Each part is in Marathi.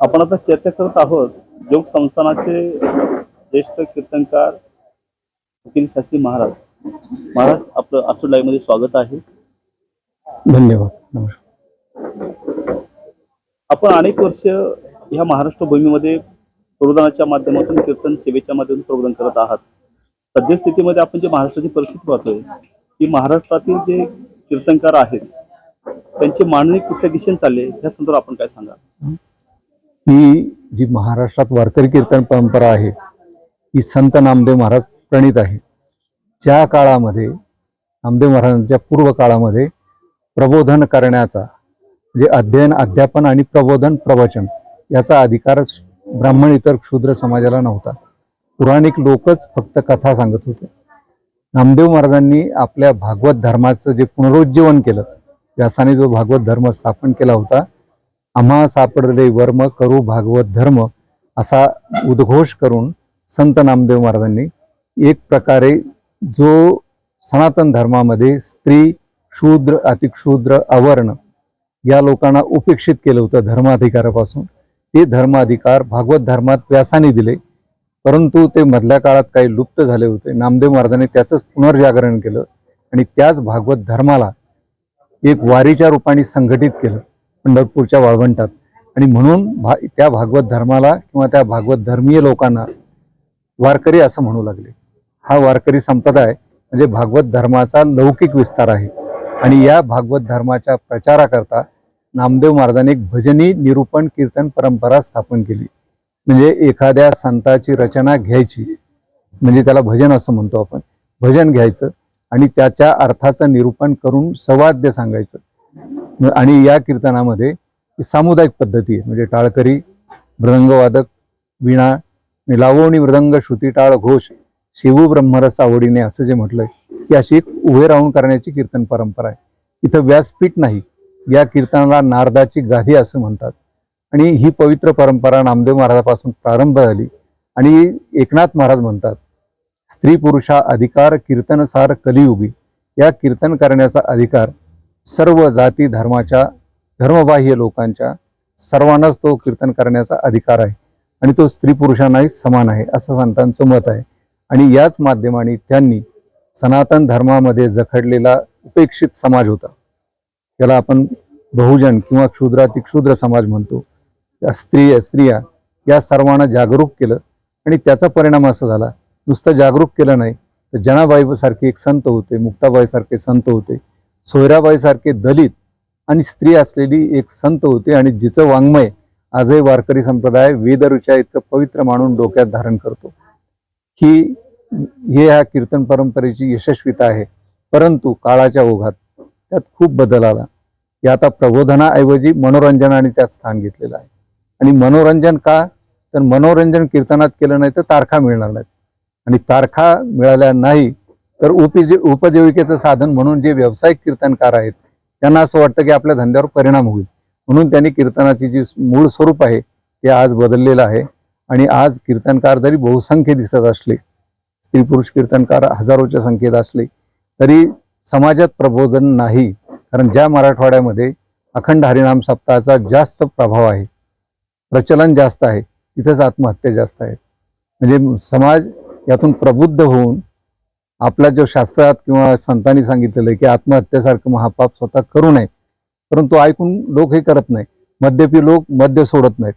आपण आता चर्चा करत आहोत योग संस्थानाचे ज्येष्ठ कीर्तनकार वकील शास्त्री महाराज. महाराज आपलं आसूड लाईव्हमध्ये स्वागत आहे. धन्यवाद. नमस्कार. आपण अनेक वर्ष ह्या महाराष्ट्र भूमीमध्ये प्रबोधनाच्या माध्यमातून कीर्तन सेवेच्या माध्यमातून प्रबोधन करत आहात. सद्यस्थितीमध्ये आपण जे महाराष्ट्राची परिस्थिती पाहतोय की महाराष्ट्रातील जे कीर्तनकार आहेत त्यांची मांडणी कुठल्या दिशेने चालली आहे? या संदर्भात आपण काय सांगा ही जी महाराष्ट्रात वारकरी कीर्तन परंपरा आहे ही संत नामदेव महाराज प्रणित आहे. ज्या काळामध्ये नामदेव महाराजांच्या पूर्व काळामध्ये प्रबोधन करण्याचा जे अध्ययन अध्यापन आणि प्रबोधन प्रवचन याचा अधिकार ब्राह्मण इतर क्षुद्र समाजाला नव्हता. पुराणिक लोकच फक्त कथा सांगत होते. नामदेव महाराजांनी आपल्या भागवत धर्माचं जे पुनरुज्जीवन केलं व्यासाने जो भागवत धर्म स्थापन केला होता आम्हा सापडले वर्म करू भागवत धर्म असा उद्घोष करून संत नामदेव महाराजांनी एक प्रकारे जो सनातन धर्मामध्ये स्त्री शूद्र अतिक्षूद्र अवर्ण या लोकांना उपेक्षित केलं होतं धर्माधिकारापासून. ते धर्माधिकार भागवत धर्मात व्यासाने दिले. परंतु ते मधल्या काळात काही लुप्त झाले होते. नामदेव महाराजांनी त्याचंच पुनर्जागरण केलं आणि त्याच भागवत धर्माला एक वारीच्या रूपाने संघटित केलं. पंढरपूरच्या वाळवंटात. आणि म्हणून भा त्या भागवत धर्माला किंवा त्या भागवत धर्मीय लोकांना वारकरी असं म्हणू लागले. हा वारकरी संप्रदाय म्हणजे भागवत धर्माचा लौकिक विस्तार आहे. आणि या भागवत धर्माच्या प्रचाराकरता नामदेव महाराजांनी एक भजनी निरूपण कीर्तन परंपरा स्थापन केली. म्हणजे एखाद्या संताची रचना घ्यायची. म्हणजे त्याला भजन असं म्हणतो आपण. भजन घ्यायचं आणि त्याच्या अर्थाचं निरूपण करून सवाद्य सांगायचं. आणि या कीर्तनामध्ये सामुदायिक पद्धती आहे. म्हणजे टाळकरी मृदंगवादक वीणा लावणी मृदंग श्रुती टाळ घोष शिवू ब्रह्मरस आवडीने असं जे म्हटलंय की अशी एक उभे राहून करण्याची कीर्तन परंपरा आहे. इथं व्यासपीठ नाही या कीर्तनाला नारदाची गाधी असं म्हणतात. आणि ही पवित्र परंपरा नामदेव महाराजापासून प्रारंभ झाली. आणि एकनाथ महाराज म्हणतात स्त्री पुरुषा अधिकार कीर्तनसार कलियुगी. या कीर्तन करण्याचा अधिकार सर्व जाती धर्माच्या धर्मबाह्य लोकांच्या सर्वांनाच तो कीर्तन करण्याचा अधिकार आहे. आणि तो स्त्री पुरुषांनाही समान आहे असं संतांचं मत आहे. आणि याच माध्यमाने त्यांनी सनातन धर्मामध्ये जखडलेला उपेक्षित समाज होता. त्याला आपण बहुजन किंवा क्षुद्राती क्षुद्र समाज म्हणतो. स्त्री स्त्रिया या सर्वांना जागरूक केलं आणि त्याचा परिणाम असा झाला. नुसतं जागरूक केलं नाही तर जनाबाईसारखे एक संत होते मुक्ताबाईसारखे संत होते. सोयराबाईसारखे दलित आणि स्त्री असलेली एक संत होते आणि जिचं वाङ्मय आजही वारकरी संप्रदाय वेदरुच्या इतकं पवित्र मानून डोक्यात धारण करतो. ही हे ह्या कीर्तन परंपरेची यशस्वीता आहे. परंतु काळाच्या ओघात त्यात खूप बदल आला. हे आता प्रबोधनाऐवजी मनोरंजनाने त्यात स्थान घेतलेलं आहे. आणि मनोरंजन का? तर मनोरंजन कीर्तनात केलं नाही तर तारखा मिळणार नाहीत. आणि तारखा मिळाल्या नाही तर उपजी उपजीविकेचं साधन म्हणून जे व्यावसायिक कीर्तनकार आहेत त्यांना असं वाटतं की आपल्या धंद्यावर परिणाम होईल. म्हणून त्यांनी कीर्तनाची जी मूळ स्वरूप आहे ते आज बदललेलं आहे. आणि आज कीर्तनकार जरी बहुसंख्य दिसत असले स्त्री पुरुष कीर्तनकार हजारोच्या संख्येत असले तरी समाजात प्रबोधन नाही. कारण ज्या मराठवाड्यामध्ये अखंड हरिनाम सप्ताहाचा जास्त प्रभाव आहे प्रचलन जास्त आहे तिथंच आत्महत्या जास्त आहेत. म्हणजे समाज यातून प्रबुद्ध होऊन आपला जो शास्त्रात किंवा संतांनी सांगितलेलं आहे की आत्महत्येसारखं महापाप स्वतः करू नये परंतु ऐकून लोक हे करत नाही मद्यपी लोक मद्य सोडत नाहीत.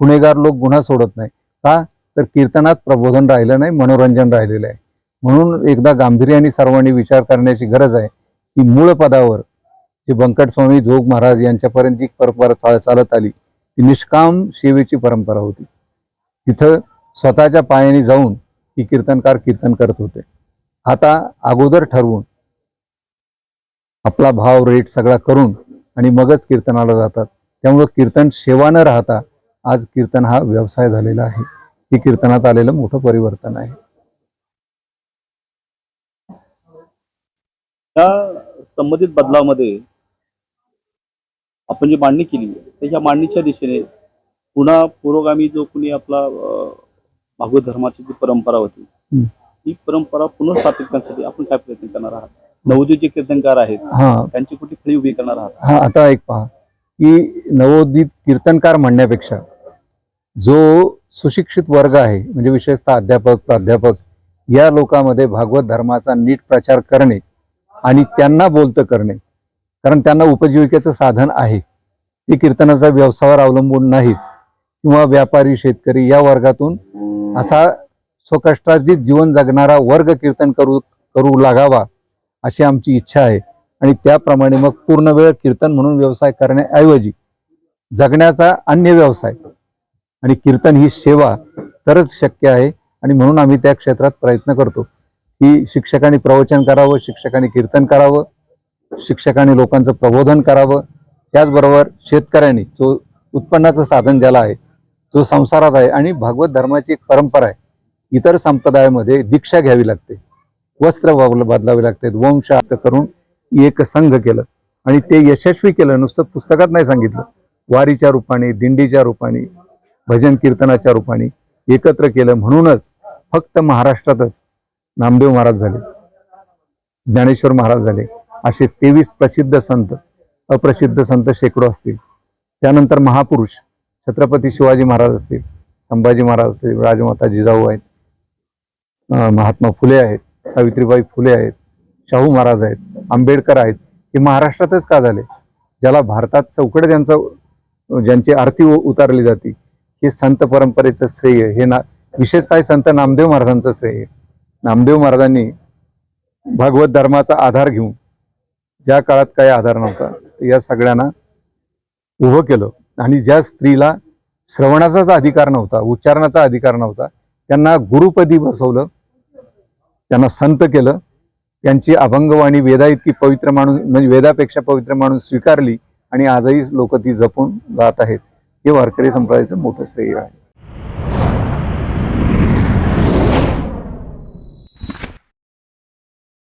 गुन्हेगार लोक गुन्हा सोडत नाही का? तर कीर्तनात प्रबोधन राहिलं नाही मनोरंजन राहिलेलं आहे. म्हणून एकदा गांभीर्याने सर्वांनी विचार करण्याची गरज आहे की मूळ पदावर जे बंकट स्वामी जोग महाराज यांच्यापर्यंत जी परंपरा चाल चालत आली ती निष्काम सेवेची परंपरा होती. तिथं स्वतःच्या पायाने जाऊन ही कीर्तनकार कीर्तन करत होते. आता अगोदर ठरवून आपला भाव रेट सगळा करून आणि मगच कीर्तनाला जातात. त्यामुळं कीर्तन सेवा न राहता आज कीर्तन हा व्यवसाय झालेला आहे. हे कीर्तनात आलेलं मोठं परिवर्तन आहे. त्या संबंधित बदलामध्ये आपण जी मांडणी केली त्याच्या मांडणीच्या दिशेने पुन्हा पुरोगामी जो कुणी आपला भागवत धर्माची जी परंपरा होती. ही परंपरा पुनर्स्थापित करण्यासाठी आपण काय प्रयत्न करणार आहात? नवोदित जे कीर्तनकार आहेत. हा. त्यांची कुठे खळी उभी करणार आहात? हा आता एक पहा. की नवोदित कीर्तनकार म्हणण्यापेक्षा जो सुशिक्षित वर्ग आहे म्हणजे विशेषतः अध्यापक प्राध्यापक या लोकांमध्ये भागवत धर्माचा नीट प्रचार करणे आणि त्यांना बोलतं करणे कारण त्यांना उपजीविकेचं साधन आहे. ते कीर्तनाचा व्यवसायावर अवलंबून नाहीत. किंवा व्यापारी शेतकरी या वर्गातून असा स्वकष्टार्जित जीवन जगणारा वर्ग कीर्तन करू करू लागावा अशी आमची इच्छा आहे. आणि त्याप्रमाणे मग पूर्ण वेळ कीर्तन म्हणून व्यवसाय करण्याऐवजी जगण्याचा अन्य व्यवसाय आणि कीर्तन ही सेवा तरच शक्य आहे आणि म्हणून आम्ही त्या क्षेत्रात प्रयत्न करतो की शिक्षकांनी प्रवचन करावं शिक्षकांनी कीर्तन करावं शिक्षकांनी लोकांचं प्रबोधन करावं. त्याचबरोबर शेतकऱ्यांनी जो उत्पन्नाचं साधन ज्याला आहे जो संसारात आहे आणि भागवत धर्माची एक परंपरा आहे इतर संप्रदायामध्ये दीक्षा घ्यावी लागते. वस्त्र बदलावे लागतात वंश करून एक संघ केलं आणि ते यशस्वी केलं. नुसतं पुस्तकात नाही सांगितलं. वारीच्या रूपाने दिंडीच्या रूपाने भजन कीर्तनाच्या रूपाने एकत्र केलं म्हणूनच फक्त महाराष्ट्रातच नामदेव महाराज झाले. ज्ञानेश्वर महाराज झाले. असे तेवीस प्रसिद्ध संत अप्रसिद्ध संत शेकडो असतील. त्यानंतर महापुरुष छत्रपती शिवाजी महाराज असतील संभाजी महाराज असतील राजमाता जिजाऊ आहेत. महात्मा फुले आहेत सावित्रीबाई फुले आहेत शाहू महाराज आहेत आंबेडकर आहेत हे महाराष्ट्रातच का झाले? ज्याला भारतात चौकड ज्यांचा ज्यांची आरती उतारली जाते हे संत परंपरेचं श्रेय हे ना विशेषतः संत नामदेव महाराजांचं श्रेय नामदेव महाराजांनी भागवत धर्माचा आधार घेऊन ज्या काळात काही आधार नव्हता या सगळ्यांना उभं केलं. आणि ज्या स्त्रीला श्रवणाचाच अधिकार नव्हता उच्चारणाचा अधिकार नव्हता त्यांना गुरुपदी बसवलं त्यांना संत केलं त्यांची अभंगवाणी वेदा इतकी पवित्र माणूस म्हणजे वेदापेक्षा पवित्र माणूस स्वीकारली आणि आजही लोक ती जपून गात आहेत. हे वारकरी संप्रदायाचं मोठं श्रेय आहे.